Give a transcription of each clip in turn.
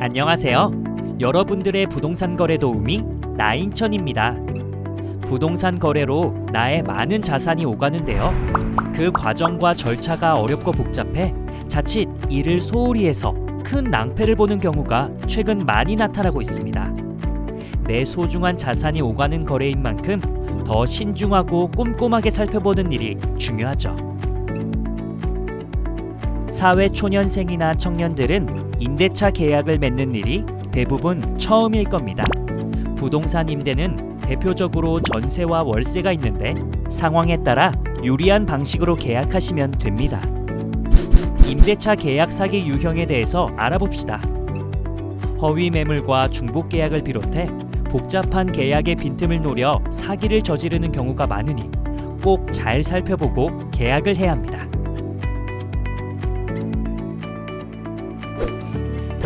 안녕하세요. 여러분들의 부동산 거래 도우미 나인천입니다. 부동산 거래로 나의 많은 자산이 오가는데요. 그 과정과 절차가 어렵고 복잡해 자칫 이를 소홀히 해서 큰 낭패를 보는 경우가 최근 많이 나타나고 있습니다. 내 소중한 자산이 오가는 거래인 만큼 더 신중하고 꼼꼼하게 살펴보는 일이 중요하죠. 사회 초년생이나 청년들은 임대차 계약을 맺는 일이 대부분 처음일 겁니다. 부동산 임대는 대표적으로 전세와 월세가 있는데 상황에 따라 유리한 방식으로 계약하시면 됩니다. 임대차 계약 사기 유형에 대해서 알아봅시다. 허위 매물과 중복 계약을 비롯해 복잡한 계약의 빈틈을 노려 사기를 저지르는 경우가 많으니 꼭 잘 살펴보고 계약을 해야 합니다.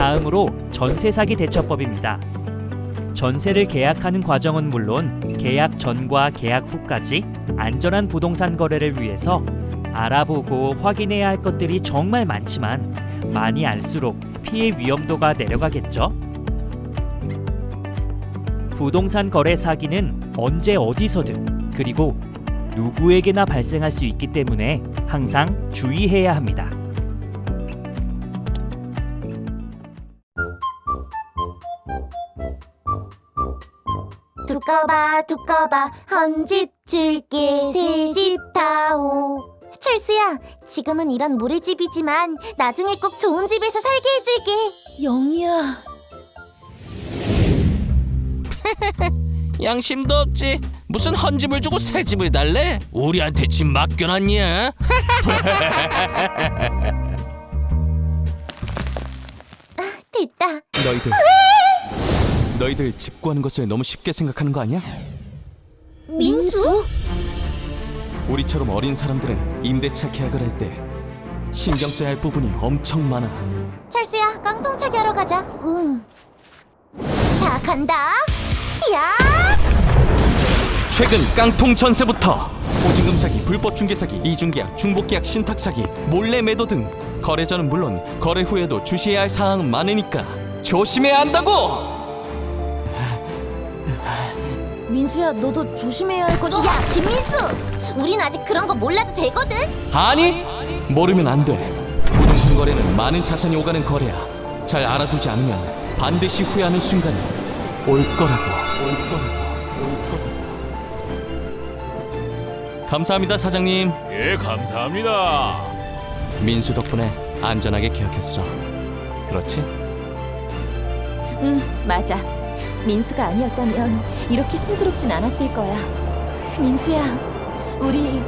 다음으로 전세 사기 대처법입니다. 전세를 계약하는 과정은 물론 계약 전과 계약 후까지 안전한 부동산 거래를 위해서 알아보고 확인해야 할 것들이 정말 많지만 많이 알수록 피해 위험도가 내려가겠죠. 부동산 거래 사기는 언제 어디서든 그리고 누구에게나 발생할 수 있기 때문에 항상 주의해야 합니다. 두꺼봐 두꺼봐 헌집 줄게 새집 다오 철수야 지금은 이런 모래집이지만 나중에 꼭 좋은 집에서 살게 해줄게 영희야 양심도 없지. 무슨 헌집을 주고 새 집을 달래? 우리한테 집 맡겨놨냐? 됐다 너희들 너희들 집 구하는 것을 너무 쉽게 생각하는 거 아니야? 민수? 우리처럼 어린 사람들은 임대차 계약을 할 때 신경 써야 할 부분이 엄청 많아. 철수야 깡통차기 하러 가자 응. 자 간다 야 최근 깡통 전세부터 보증금 사기, 불법 중개 사기, 이중 계약, 중복 계약, 신탁 사기, 몰래 매도 등 거래자는 물론 거래 후에도 주시해야 할 사항은 많으니까 조심해야 한다고. 민수야 너도 조심해야 할 거야 야 김민수 우린 아직 그런 거 몰라도 되거든 아니 모르면 안 돼. 부동산 거래는 많은 자산이 오가는 거래야. 잘 알아두지 않으면 반드시 후회하는 순간이 올 거라고. 올 거라고. 올 거라고. 감사합니다 사장님. 예, 감사합니다. 민수 덕분에 안전하게 계약했어. 그렇지? 응, 맞아. 민수가 아니었다면 이렇게 순조롭진 않았을 거야. 민수야, 우리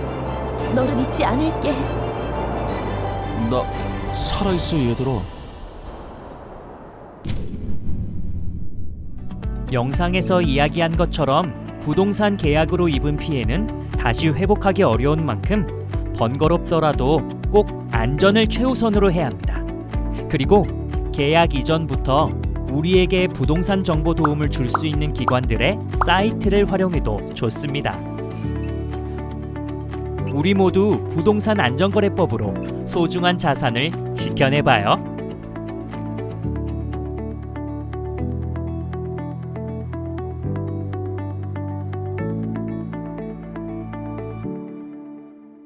너를 잊지 않을게. 나 살아있어 얘들아. 영상에서 이야기한 것처럼 부동산 계약으로 입은 피해는 다시 회복하기 어려운 만큼 번거롭더라도 꼭 안전을 최우선으로 해야 합니다. 그리고 계약 이전부터 우리에게 부동산 정보 도움을 줄 수 있는 기관들의 사이트를 활용해도 좋습니다. 우리 모두 부동산 안전거래법으로 소중한 자산을 지켜내봐요.